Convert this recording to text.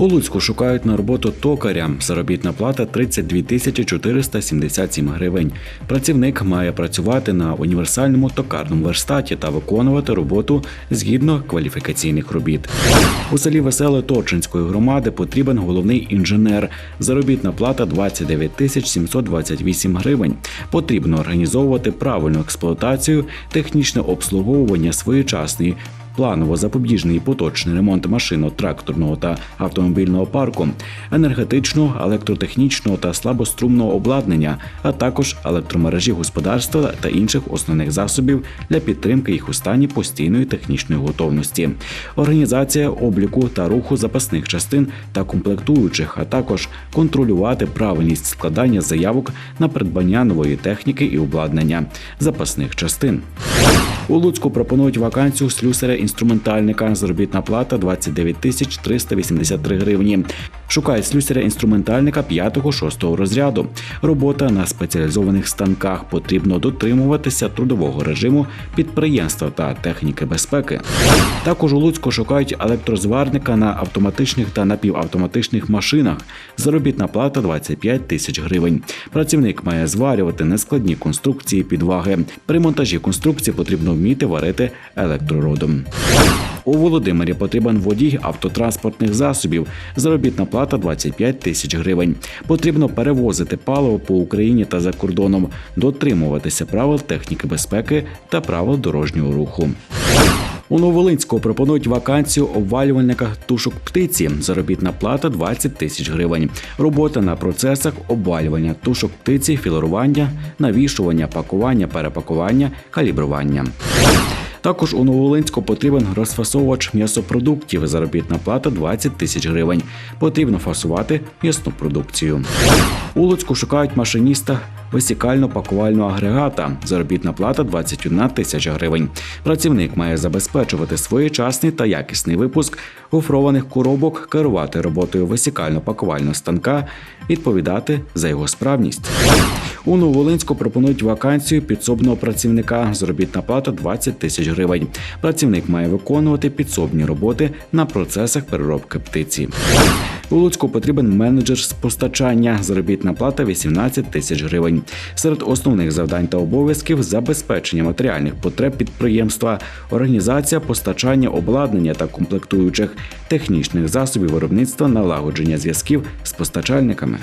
У Луцьку шукають на роботу токаря. Заробітна плата 32 тисячі 477 гривень. Працівник має працювати на універсальному токарному верстаті та виконувати роботу згідно кваліфікаційних робіт. У селі Веселе Торчинської громади потрібен головний інженер. Заробітна плата 29 тисяч 728 гривень. Потрібно організовувати правильну експлуатацію, технічне обслуговування своєчасний планово-запобіжний і поточний ремонт машинно-тракторного та автомобільного парку, енергетичного, електротехнічного та слабострумного обладнання, а також електромережі господарства та інших основних засобів для підтримки їх у стані постійної технічної готовності, організація обліку та руху запасних частин та комплектуючих, а також контролювати правильність складання заявок на придбання нової техніки і обладнання запасних частин. У Луцьку пропонують вакансію слюсаря-інструментальника. Заробітна плата 29 тисяч 383 гривні. Шукають слюсаря-інструментальника 5-6 розряду. Робота на спеціалізованих станках. Потрібно дотримуватися трудового режиму підприємства та техніки безпеки. Також у Луцьку шукають електрозварника на автоматичних та напівавтоматичних машинах. Заробітна плата 25 тисяч гривень. Працівник має зварювати нескладні конструкції підваги. При монтажі конструкції потрібно вміти варити електрородом. У Володимирі потрібен водій автотранспортних засобів. Заробітна плата 25 тисяч гривень. Потрібно перевозити паливо по Україні та за кордоном, дотримуватися правил техніки безпеки та правил дорожнього руху. У Новолинську пропонують вакансію обвалювальника тушок птиці. Заробітна плата 20 тисяч гривень. Робота на процесах обвалювання тушок птиці, філерування, навішування, пакування, перепакування, калібрування. Також у Новолинську потрібен розфасовувач м'ясопродуктів. Заробітна плата 20 тисяч гривень. Потрібно фасувати м'ясну продукцію. У Луцьку шукають машиніста висікально-пакувального агрегата. Заробітна плата 21 тисяча гривень. Працівник має забезпечувати своєчасний та якісний випуск гофрованих коробок, керувати роботою висікально-пакувального станка, відповідати за його справність. У Новолинську пропонують вакансію підсобного працівника. Заробітна плата 20 тисяч гривень. Працівник має виконувати підсобні роботи на процесах переробки птиці. У Луцьку потрібен менеджер з постачання. Заробітна плата 18 тисяч гривень. Серед основних завдань та обов'язків забезпечення матеріальних потреб підприємства, організація постачання обладнання та комплектуючих, технічних засобів виробництва, налагодження зв'язків з постачальниками.